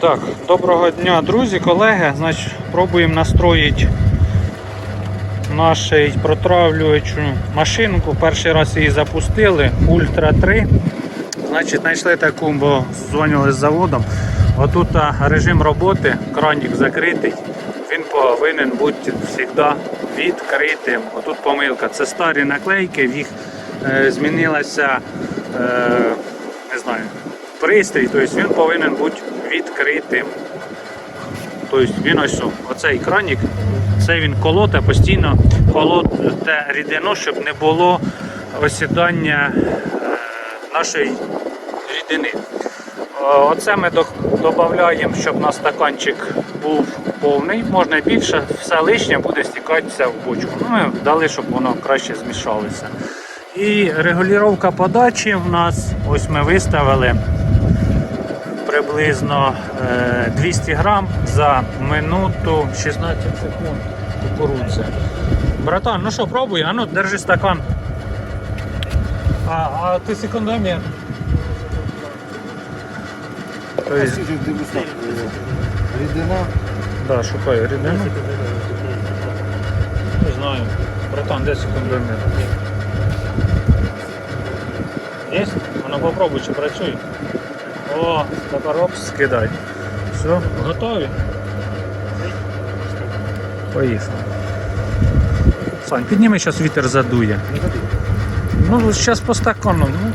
Так, доброго дня, друзі, колеги. Значить, пробуємо настроїти нашу протравлюючу машинку. Перший раз її запустили, Ультра 3. Значить, знайшли таку, бо дзвонили з заводом. Отут режим роботи, кранік закритий. Він повинен бути завжди відкритим. Отут помилка. Це старі наклейки, в їх е, змінилася, е, не знаю, пристрій, тобто він повинен бути відкритим. Тобто він ось оцей кранік, це він колоте, постійно колоте рідину, щоб не було осідання е, нашої рідини. Оце ми додаємо, щоб на стаканчик був повний, можна більше, все лишнє буде стікатися в бочку. Ну, Ми дали, щоб воно краще змішалося. І регулювання подачі в нас, ось ми виставили приблизно е, 200 грам за минуту 16 секунд кукурудзи. Братан, ну що, пробуй, а ну держи стакан. А, а ти секундомір? Тобто, е, рідина. да, шукаю рідину. Не знаю. Братан, де секундомір? Є? А ну попробуй, чи працює. О, тепер оп, скидай. Все, готові? Поїхали. Сань, підніми, зараз вітер задує. Ну, зараз по стакану. Ну.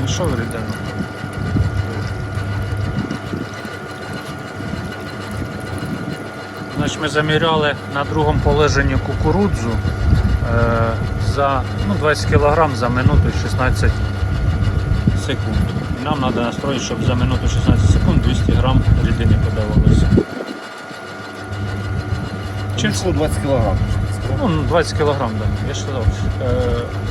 Ну що ви? Значить, ми заміряли на другому положенні кукурудзу е, за ну, 20 кг за минуту 16 секунд. Нам треба настроїти, щоб за минуту 16 секунд 200 г рідини подавалося. Чим це? 20 кг. Ну, 20 кг, да. я ж сказав. Е,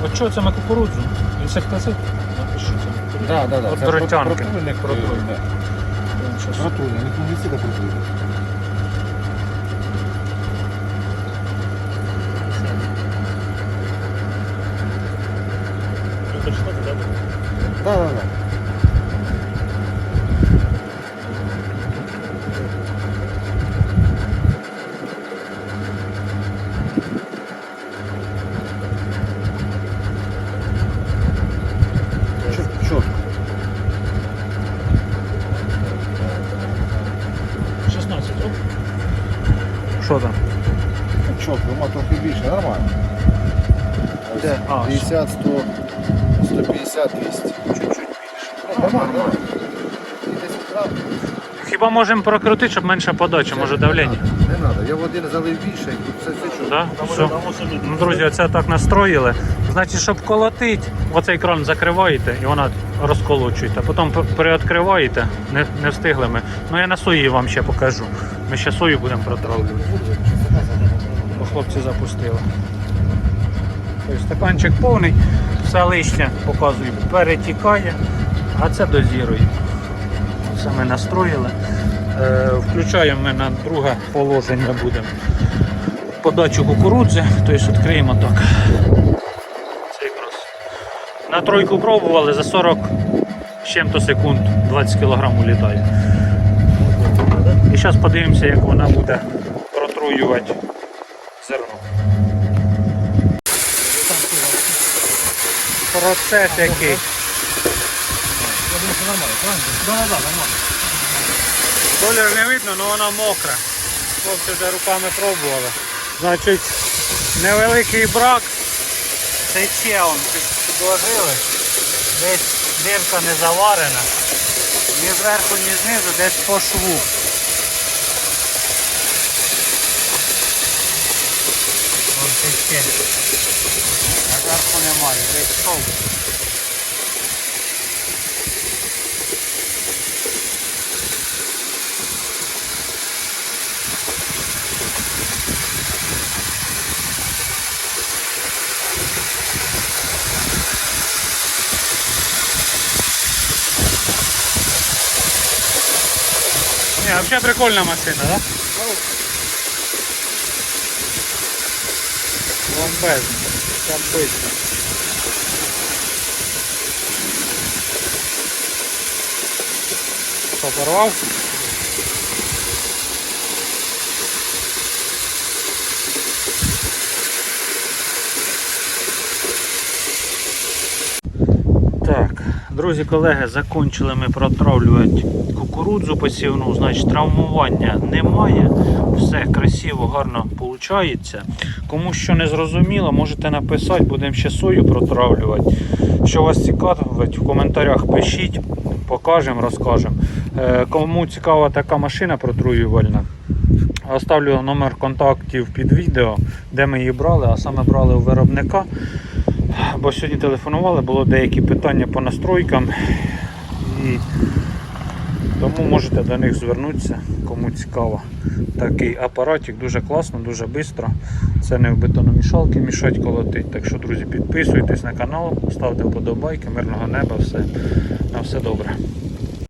от що це ми кукурудзу? Інсектицид? Напишіть. Да, да, да. От Це дротянки. протруйник, е, Протруйник. Протруйник, фунгіцид, а протруйник. Да, да, да. Чё- Чётко. 16, оп. Що там? Чітко, воно трохи більше, нормально. Де? А, 50, 100, 150, 200. Чуть-чуть більше. Ну, нормально. І 10. Хіба можемо прокрутити, щоб менше подача, може давлення? Не треба. Я в один залив більше, і все все чудо. Да? Все. Ну, друзі, оце так настроїли. Значить, щоб колотити, оцей кран закриваєте і вона розколочуєте. Потім п- переоткриваєте, не, не встигли ми. Ну я на сої вам ще покажу. Ми ще сою будемо протравлювати. Бо хлопці запустили. Тобто стаканчик повний, все лишнє показую, перетікає, а це дозірує. Це ми настроїли. Е, включаємо ми на друге положення будемо подачу кукурудзи, тобто відкриємо так. На тройку пробували за 40 з чим-то секунд 20 кг улітає. І зараз подивимося, як вона буде протруювати зерно. Процес який. Колір не видно, але вона мокра. Хлопці вже руками пробували. Значить, невеликий брак. Тече он підложили. Десь дирка не заварена. Ні зверху, ні знизу, десь по шву. Ось тече. Зверху немає, десь шов. Не, вообще прикольная машина, да? Бомбезно прям быстро. Что. Друзі, колеги, закончили ми протравлювати кукурудзу посівну, значить травмування немає. Все красиво, гарно виходить. Кому що не зрозуміло, можете написати, будемо ще сою протравлювати. Що вас цікавить, в коментарях пишіть, покажемо, розкажемо. Е, Кому цікава така машина протруювальна, оставлю номер контактів під відео, де ми її брали, а саме брали у виробника. Бо сьогодні телефонували, було деякі питання по настройкам. І тому можете до них звернутися, кому цікаво. Такий апаратик дуже класно, дуже швидко. Це не в бетономішалки мішать колотить. Так що, друзі, підписуйтесь на канал, ставте вподобайки, мирного неба, все. На все добре.